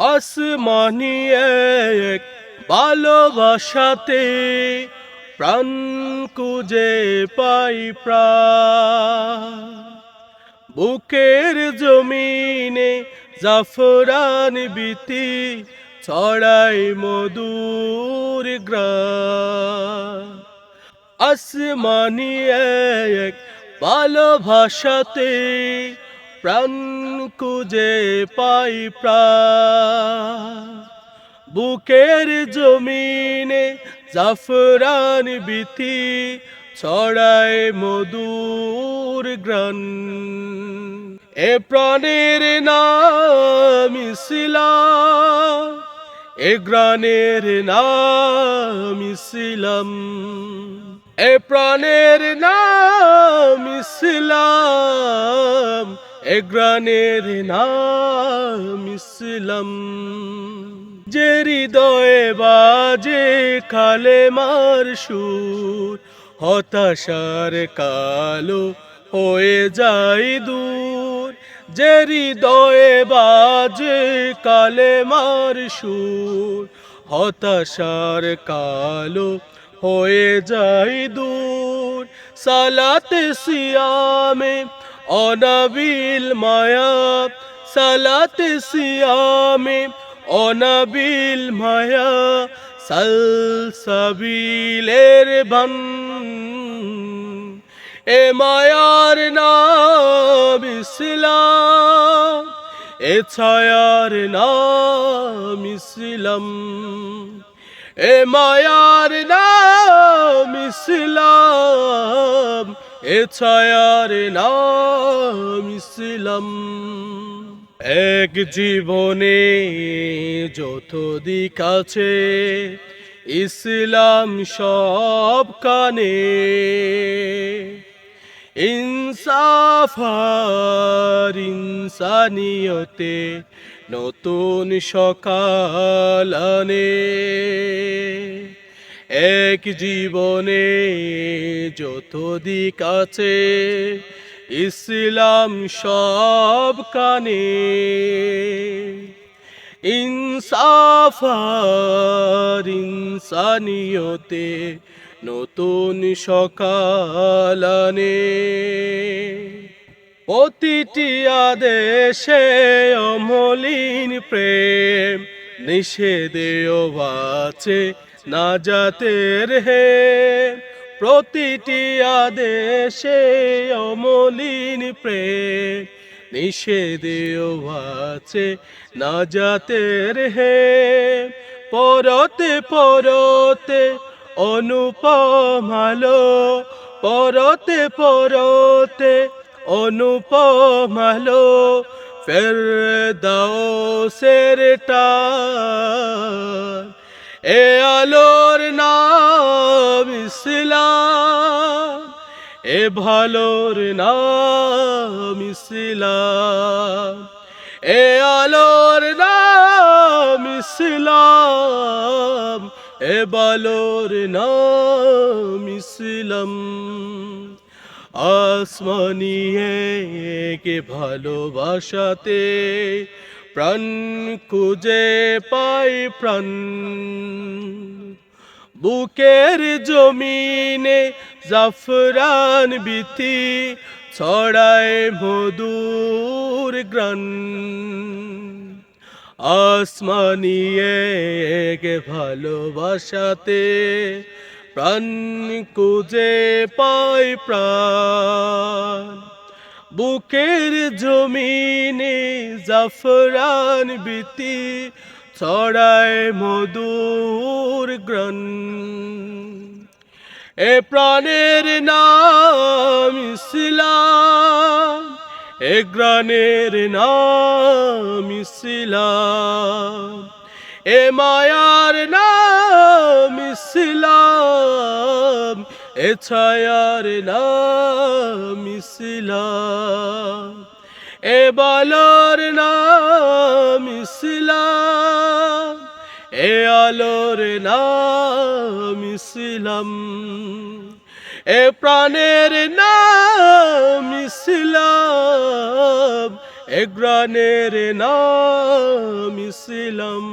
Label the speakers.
Speaker 1: আসমানি এক ভালোবাসাতে প্রাণ কুজে পাই প্রাণ। বুকের জমিনে জাফরান বিতি ছড়াই মধুর গ্রাম। এক ভালোবাসাতে প্রাণ কুজে পাই বুকের জমিনে জাফরান বিতি ছড়ায় মধুর গ্রান এ প্রাণের নাম ইসলাম এ গ্রানের নাম ইসলাম এ প্রাণের নাম ইসলাম এ গ্রানের নাম ইসলাম। যে হৃদয়ে বাজে কালে মার সুর, হতাশার কালো হয়ে যায় দূর। যে হৃদয়ে বাজে কালে মার সুর, হতাশার কালো হয়ে যায় দূর। সালাতে সিয়ামে অনবিল মায়া, সালাতে সিয়ামে, অনবিল মায়া, সালসাবিলের বান। এ মায়ার নাম ইসলাম, এ ছায়ার নাম ইসলাম। এ মায়ার নাম ইসলাম এ ছায়ার নাম ইসলাম। এক জীবনে যত দিক আছে, ইসলাম সব কানে। ইনসাফার ইনসানিয়তে নতুন সকাল আনে। এক জীবনে যত দিক আছে, ইসলাম সব কানে। ইনসাফার ইনসানিয়তে নতুন সকালানে প্রতিটি আদেশে অমলিন প্রেম নিষেধেও বাঁচে না জাতের হে, প্রতিটি আদেশে অমলিন প্রেম। নিষেধেও আছে না জাতের হে, পরতে পরতে অনুপম আলো। পরতে পরতে অনুপম আলো ফের দাও সেরটা এ আলোর নাম ইসলাম, এ ভালোর নাম ইসলাম, এ আলোর নাম ইসলাম, এ বালোর নাম ইসলাম। আসমানি কে ভালোবাসাতে প্রাণ খুঁজে পাই প্রাণ। বুকের জমিনে জাফরান বিতি ছড়ায় মধুর গ্রান আসমানি এক ভালোবাসাতে প্রাণ কুজে পাই প্রাণ। বুকের জমিনে জাফরান বিতি, ছড়ায় মধুর গ্রন। এ প্রাণের নাম ইসলাম, এ গ্রানের নাম ইসলাম, এ মায়ার নাম ইসলাম। এ ছায়ার নাম ইসলাম। এ বালোর নাম ইসলাম, এ আলোর নাম ইসলাম। এ প্রাণের নাম ইসলাম এগ্রানের নাম ইসলাম।